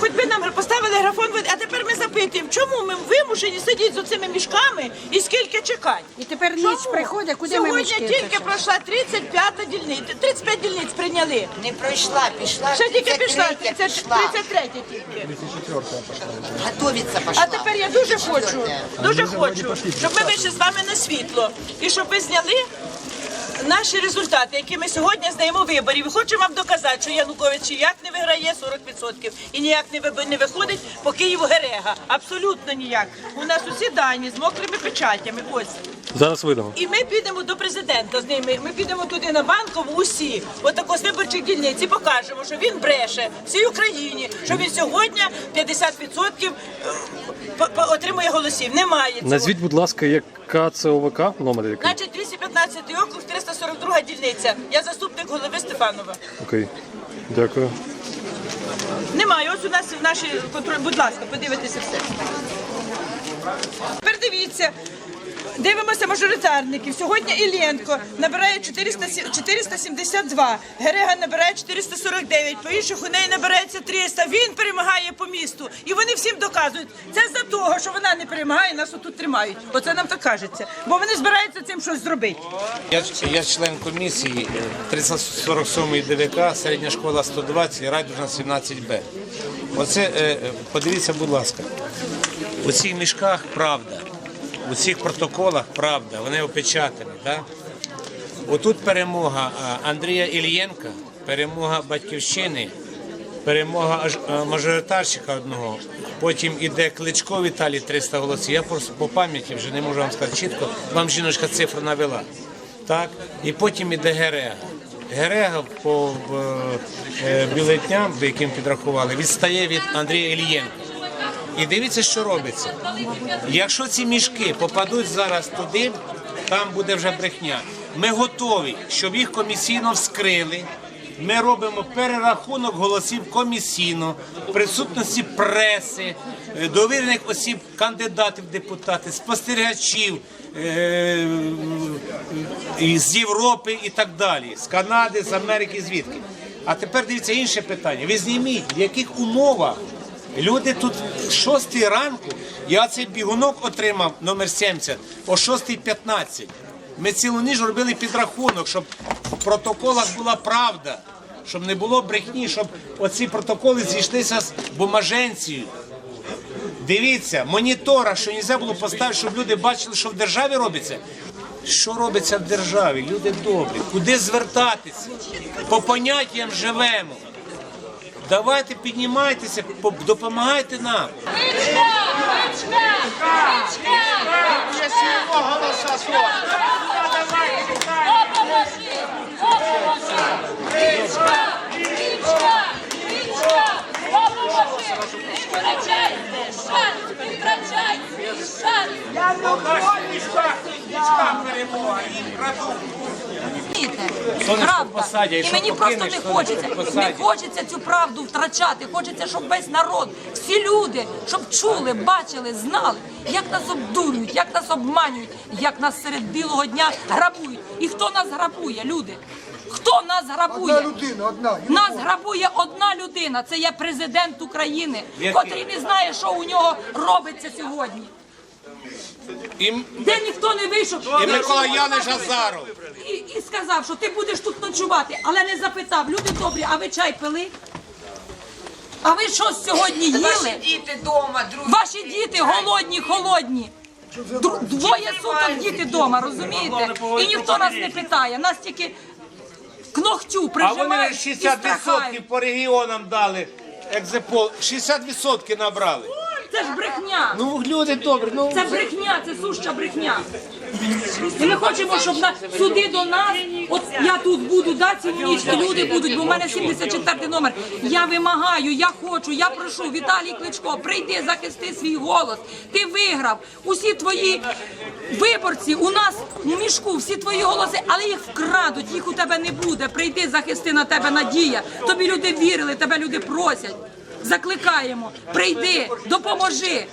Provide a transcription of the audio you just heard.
хоч би нам поставили графон, а тепер ми запитуємо, чому ми вимушені сидіти з цими мішками і скільки чекати? І тепер ніч Чому? приходить, куди ми Сьогодні мішки тільки втечемо? пройшла 35 дільниця, 35 дільниць прийняли. Не пройшла, пішла. Ще тільки пішла, 33 30, пішла. 33 тільки. Готовиться пошла. А тепер я дуже хочу, дуже хочу, щоб ми вийшли з вами на світло і щоб ви зняли наші результати, які ми сьогодні здаємо виборів. Хочемо вам доказати, що Янукович ніяк не виграє 40% і ніяк не ви- не виходить по Києву Герега. Абсолютно ніяк. У нас усі дані з мокрими печатями. Ось. Зараз видамо. І ми підемо до президента з ними. Ми підемо туди на банкову усі, отако з виборчих дільниць і покажемо, що він бреше всій Україні, що він сьогодні 50% по- по- отримує голосів. Немає цього. Назвіть, будь ласка, яка це ОВК номер який? Значить, 215 округ, 342 дільниця. Я заступник голови Степанова. Окей. Дякую. Немає. Ось у нас в нашій контроль. Будь ласка, подивитися все. Тепер дивіться. Дивимося мажоритарників. Сьогодні Іллєнко набирає 400, 472, Герега набирає 449, по інших у неї набирається 300. Він перемагає по місту. І вони всім доказують. Це за того, що вона не перемагає, нас отут тримають. Оце нам так кажеться. Бо вони збираються цим щось зробити. Я, я член комісії е, 347 ДВК, середня школа 120, райдужна 17Б. Оце, е, е, подивіться, будь ласка, у цих мішках правда, у цих протоколах правда, вони опечатані. Да? Отут перемога Андрія Ільєнка, перемога Батьківщини, перемога мажоритарщика одного. Потім іде Кличко Віталій 300 голосів. Я просто по пам'яті вже не можу вам сказати чітко. Вам жіночка цифру навела. Так? І потім іде Герега. Герега по е, бюлетням, по яким підрахували, відстає від Андрія Ільєнка. І дивіться, що робиться. Якщо ці мішки попадуть зараз туди, там буде вже брехня. Ми готові, щоб їх комісійно вскрили. Ми робимо перерахунок голосів комісійно, в присутності преси, е, довірених осіб, кандидатів в депутати, спостерігачів е, з Європи і так далі, з Канади, з Америки, звідки. А тепер дивіться інше питання. Ви зніміть, в яких умовах Люди тут 6 ранку, я цей бігунок отримав номер 70 о 6.15. Ми цілу ніч робили підрахунок, щоб в протоколах була правда, щоб не було брехні, щоб оці протоколи зійшлися з бумаженцією. Дивіться, монітора, що не можна було поставити, щоб люди бачили, що в державі робиться. Що робиться в державі? Люди добрі. Куди звертатися? По поняттям живемо. Давайте піднімайтеся, допомагайте нам. Правда. посадять, І якщо мені просто не хочеться. Не хочеться цю правду втрачати. Хочеться, щоб весь народ, всі люди, щоб чули, бачили, знали, як нас обдурюють, як нас обманюють, як нас серед білого дня грабують. І хто нас грабує, люди? Хто нас грабує? Одна людина, одна. Нас грабує одна людина. Це є президент України, Який? котрий не знає, що у нього робиться сьогодні. І, Де ніхто не вийшов і Микола Янович Азаров. і, і сказав, що ти будеш тут ночувати, але не запитав, люди добрі, а ви чай пили? А ви що сьогодні їли? Ваші діти вдома, друзі. Ваші діти голодні, холодні. Двоє суток діти вдома, розумієте? І ніхто нас не питає, нас тільки к ногтю А вони прижимають і 60% страхають. по регіонам дали. Екзепол 60% набрали. Це ж брехня. Ну люди добрі, ну Це брехня, це суща брехня. І ми хочемо, щоб на суди до нас, от я тут буду, да, цілу ніч, і люди будуть, бо в мене 74 номер. Я вимагаю, я хочу, я прошу, Віталій Кличко, прийди, захисти свій голос. Ти виграв. Усі твої виборці у нас у мішку, всі твої голоси, але їх вкрадуть, їх у тебе не буде. Прийди, захисти на тебе надія. Тобі люди вірили, тебе люди просять. Закликаємо, прийди, допоможи.